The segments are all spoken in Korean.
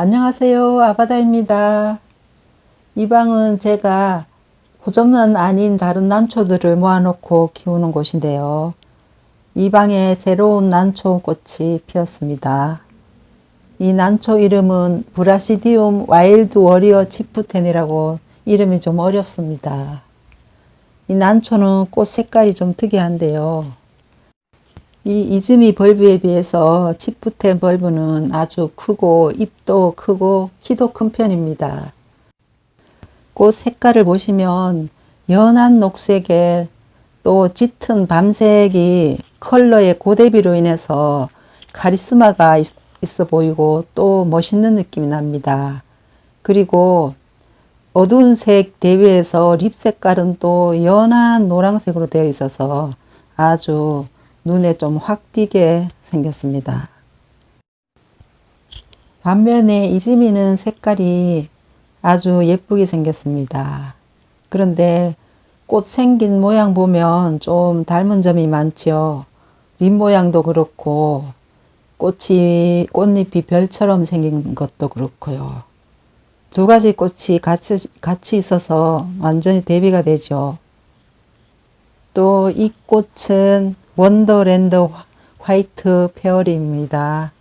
안녕하세요. 아바다입니다. 이 방은 제가 호접란 아닌 다른 난초들을 모아놓고 키우는 곳인데요. 이 방에 새로운 난초 꽃이 피었습니다. 이 난초 이름은 브라시디움 와일드 워리어 치프텐이라고 이름이 좀 어렵습니다. 이 난초는 꽃 색깔이 좀 특이한데요. 이 이즈미 벌브에 비해서 치프텐 벌브는 아주 크고 잎도 크고 키도 큰 편입니다. 꽃 색깔을 보시면 연한 녹색에 또 짙은 밤색이 컬러의 고대비로 인해서 카리스마가 있, 있어 보이고 또 멋있는 느낌이 납니다. 그리고 어두운 색 대비해서 립 색깔은 또 연한 노란색으로 되어 있어서 아주 눈에 좀 확 띄게 생겼습니다. 반면에 이지미는 색깔이 아주 예쁘게 생겼습니다. 그런데 꽃 생긴 모양 보면 좀 닮은 점이 많지요. 잎 모양도 그렇고 꽃이 꽃잎이 별처럼 생긴 것도 그렇고요. 두 가지 꽃이 같이 같이 있어서 완전히 대비가 되죠. 또 이 꽃은 원더랜드 화이트 페어리입니다.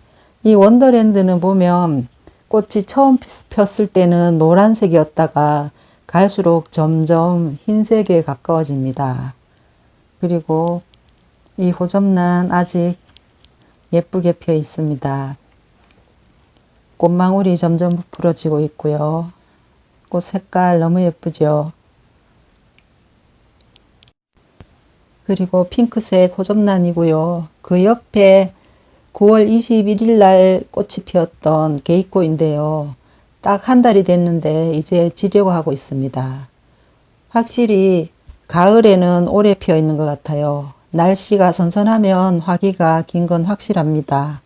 이 원더랜드는 보면 꽃이 처음 폈을 때는 노란색이었다가 갈수록 점점 흰색에 가까워집니다. 그리고 이 호접란 아직 예쁘게 피어 있습니다. 꽃망울이 점점 부풀어지고 있고요. 꽃 색깔 너무 예쁘죠? 그리고 핑크색 호접란이고요. 그 옆에 9월 21일 날 꽃이 피었던 게이코인데요. 딱 한 달이 됐는데 이제 지려고 하고 있습니다. 확실히 가을에는 오래 피어 있는 것 같아요. 날씨가 선선하면 화기가 긴 건 확실합니다.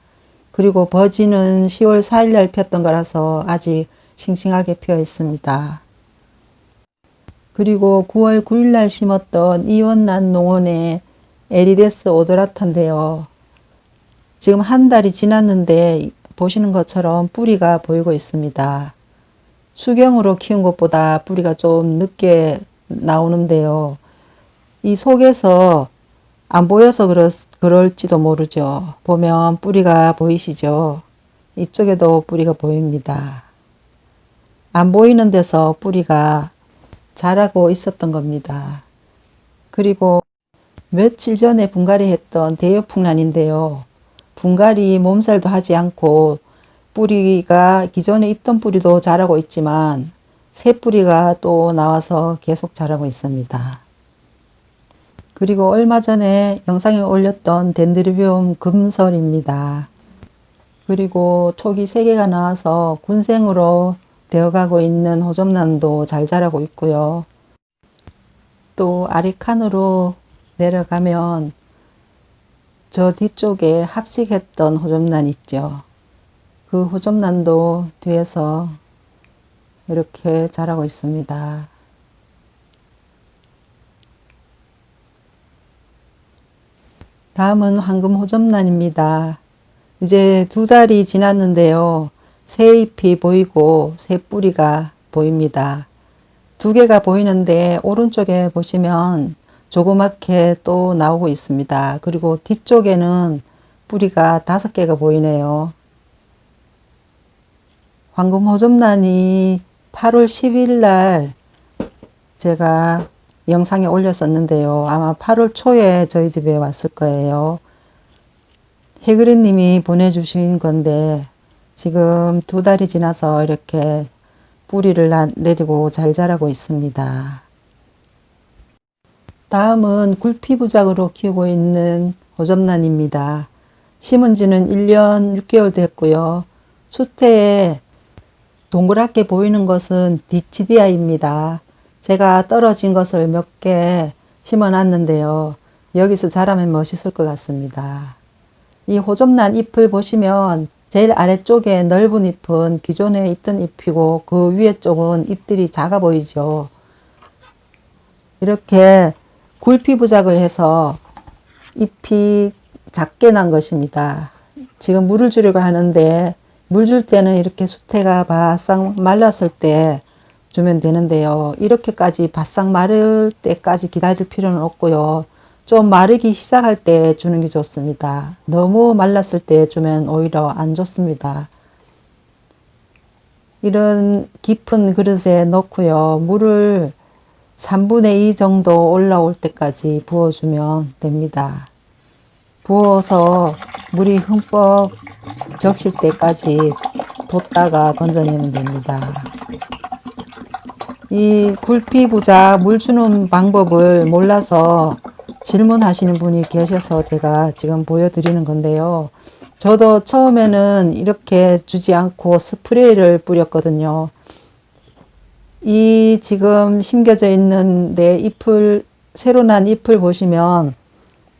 그리고 버지는 10월 4일 날 폈던 거라서 아직 싱싱하게 피어 있습니다. 그리고 9월 9일 날 심었던 이원난 농원의 에리데스 오도라타인데요. 지금 한 달이 지났는데 보시는 것처럼 뿌리가 보이고 있습니다. 수경으로 키운 것보다 뿌리가 좀 늦게 나오는데요. 이 속에서 안 보여서 그럴, 그럴지도 모르죠. 보면 뿌리가 보이시죠? 이쪽에도 뿌리가 보입니다. 안 보이는 데서 뿌리가 자라고 있었던 겁니다. 그리고 며칠 전에 분갈이 했던 대여풍란인데요. 분갈이 몸살도 하지 않고 뿌리가 기존에 있던 뿌리도 자라고 있지만 새 뿌리가 또 나와서 계속 자라고 있습니다. 그리고 얼마 전에 영상에 올렸던 덴드리비움 금설입니다. 그리고 촉이 3개가 나와서 군생으로 되어가고 있는 호접란도 잘 자라고 있고요. 또 아리칸으로 내려가면 저 뒤쪽에 합식했던 호접란 있죠. 그 호접란도 뒤에서 이렇게 자라고 있습니다. 다음은 황금 호접란입니다. 이제 두 달이 지났는데요. 새 잎이 보이고 새 뿌리가 보입니다. 두 개가 보이는데 오른쪽에 보시면 조그맣게 또 나오고 있습니다. 그리고 뒤쪽에는 뿌리가 다섯 개가 보이네요. 황금 호접란이 8월 10일 날 제가 영상에 올렸었는데요. 아마 8월 초에 저희 집에 왔을 거예요. 해그리 님이 보내주신 건데 지금 두 달이 지나서 이렇게 뿌리를 내리고 잘 자라고 있습니다. 다음은 굴피부작으로 키우고 있는 호접란입니다. 심은 지는 1년 6개월 됐고요. 수태에 동그랗게 보이는 것은 디치디아입니다. 제가 떨어진 것을 몇 개 심어 놨는데요. 여기서 자라면 멋있을 것 같습니다. 이 호접란 잎을 보시면 제일 아래쪽에 넓은 잎은 기존에 있던 잎이고 그 위에 쪽은 잎들이 작아 보이죠. 이렇게 굴피 부작을 해서 잎이 작게 난 것입니다. 지금 물을 주려고 하는데 물 줄 때는 이렇게 수태가 바싹 말랐을 때 주면 되는데요. 이렇게까지 바싹 마를 때까지 기다릴 필요는 없고요. 좀 마르기 시작할 때 주는 게 좋습니다. 너무 말랐을 때 주면 오히려 안 좋습니다. 이런 깊은 그릇에 넣고요. 물을 3분의 2 정도 올라올 때까지 부어주면 됩니다. 부어서 물이 흠뻑 적실 때까지 뒀다가 건져내면 됩니다. 이 굴피부자 물 주는 방법을 몰라서 질문하시는 분이 계셔서 제가 지금 보여드리는 건데요. 저도 처음에는 이렇게 주지 않고 스프레이를 뿌렸거든요. 이 지금 심겨져 있는 내 잎을, 새로 난 잎을 보시면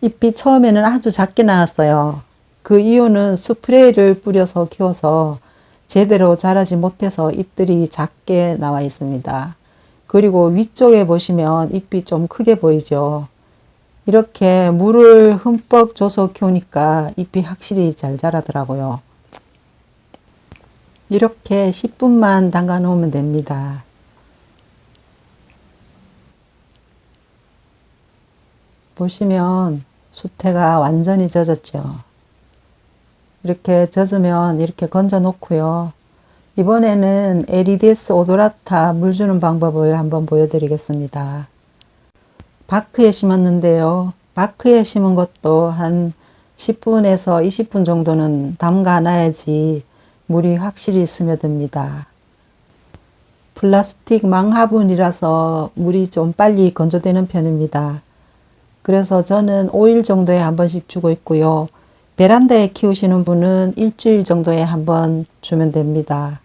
잎이 처음에는 아주 작게 나왔어요. 그 이유는 스프레이를 뿌려서 키워서 제대로 자라지 못해서 잎들이 작게 나와 있습니다. 그리고 위쪽에 보시면 잎이 좀 크게 보이죠. 이렇게 물을 흠뻑 줘서 키우니까 잎이 확실히 잘 자라더라고요. 이렇게 10분만 담가 놓으면 됩니다. 보시면 수태가 완전히 젖었죠. 이렇게 젖으면 이렇게 건져 놓고요. 이번에는 에리데스 오도라타 물 주는 방법을 한번 보여드리겠습니다. 바크에 심었는데요. 바크에 심은 것도 한 10분에서 20분 정도는 담가 놔야지 물이 확실히 스며듭니다. 플라스틱 망화분이라서 물이 좀 빨리 건조되는 편입니다. 그래서 저는 5일 정도에 한 번씩 주고 있고요. 베란다에 키우시는 분은 일주일 정도에 한 번 주면 됩니다.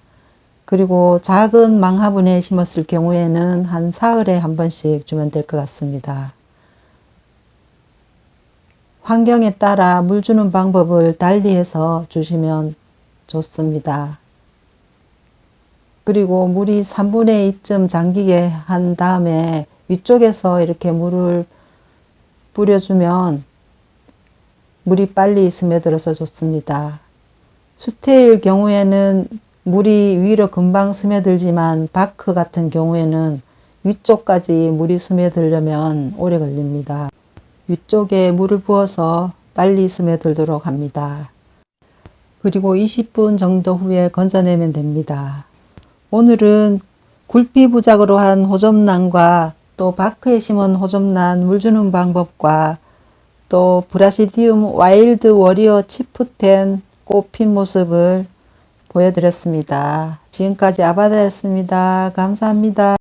그리고 작은 망화분에 심었을 경우에는 한 사흘에 한 번씩 주면 될 것 같습니다. 환경에 따라 물 주는 방법을 달리해서 주시면 좋습니다. 그리고 물이 3분의 2쯤 잠기게 한 다음에 위쪽에서 이렇게 물을 뿌려주면 물이 빨리 스며들어서 좋습니다. 수태일 경우에는 물이 위로 금방 스며들지만 바크 같은 경우에는 위쪽까지 물이 스며들려면 오래 걸립니다. 위쪽에 물을 부어서 빨리 스며들도록 합니다. 그리고 20분 정도 후에 건져내면 됩니다. 오늘은 굴비 부작으로 한 호접란과 또 바크에 심은 호접란 물 주는 방법과 또 브라시디움 와일드 워리어 치프텐 꽃핀 모습을 보여드렸습니다. 지금까지 아바다였습니다. 감사합니다.